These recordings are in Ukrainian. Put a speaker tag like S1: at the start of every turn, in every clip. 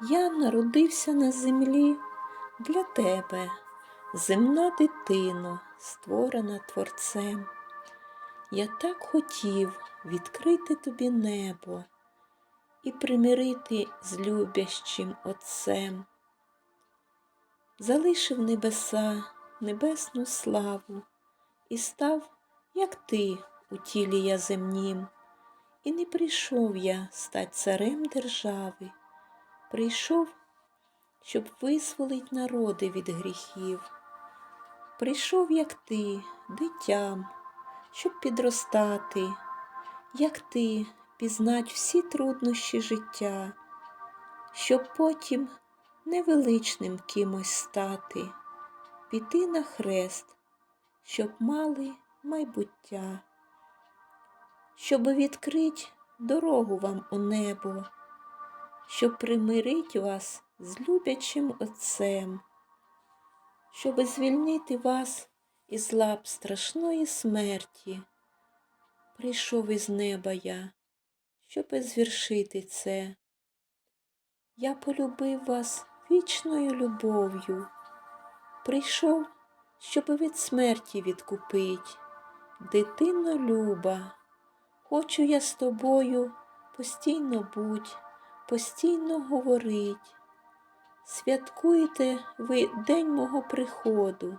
S1: Я народився на землі для тебе, земна дитино, створена Творцем. Я так хотів відкрити тобі небо і примирити з любящим Отцем. Залишив небеса, небесну славу і став, як ти, у тілі я земнім. І не прийшов я стать царем держави, прийшов, щоб визволить народи від гріхів. Прийшов, як ти, дитям, щоб підростати, як ти, пізнать всі труднощі життя, щоб потім невеличним кимось стати, піти на хрест, щоб мали майбуття щоб відкрить дорогу вам у небо, щоб примирить вас з любячим Отцем, щоб звільнити вас із лап страшної смерті. Прийшов із неба я, щоб звершити це. Я полюбив вас вічною любов'ю, прийшов, щоб від смерті відкупить, дитино люба. Хочу я з тобою постійно будь, постійно говорить. Святкуєте ви день мого приходу,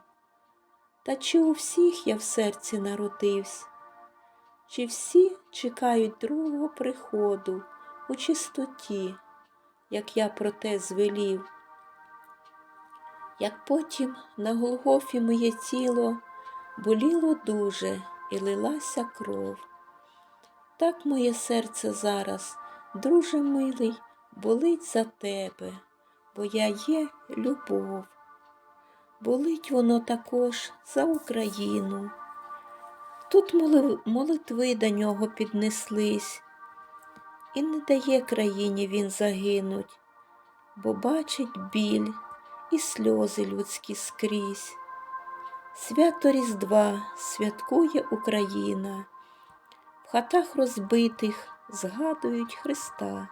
S1: та чи у всіх я в серці народився, чи всі чекають другого приходу у чистоті, як я про те звелів, як потім на Голгофі моє тіло боліло дуже і лилася кров. Так моє серце зараз, друже милий, болить за тебе, бо я є любов. Болить воно також за Україну. Тут молитви до нього піднеслись, і не дає країні він загинуть, бо бачить біль і сльози людські скрізь. Свято Різдва святкує Україна в хатах розбитих згадують Христа.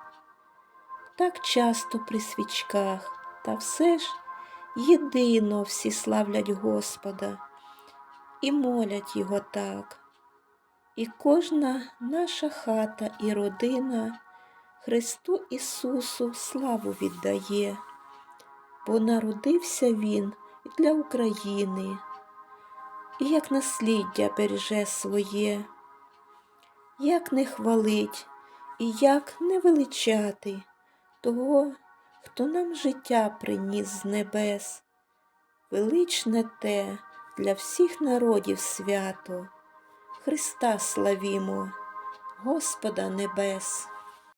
S1: Так часто при свічках, та все ж єдино всі славлять Господа і молять Його так. І кожна наша хата і родина Христу Ісусу славу віддає, бо народився Він для України, і як насліддя береже своє як не хвалить і як не величати того, хто нам життя приніс з небес. Величне те для всіх народів свято, Христа славімо, Господа Небес.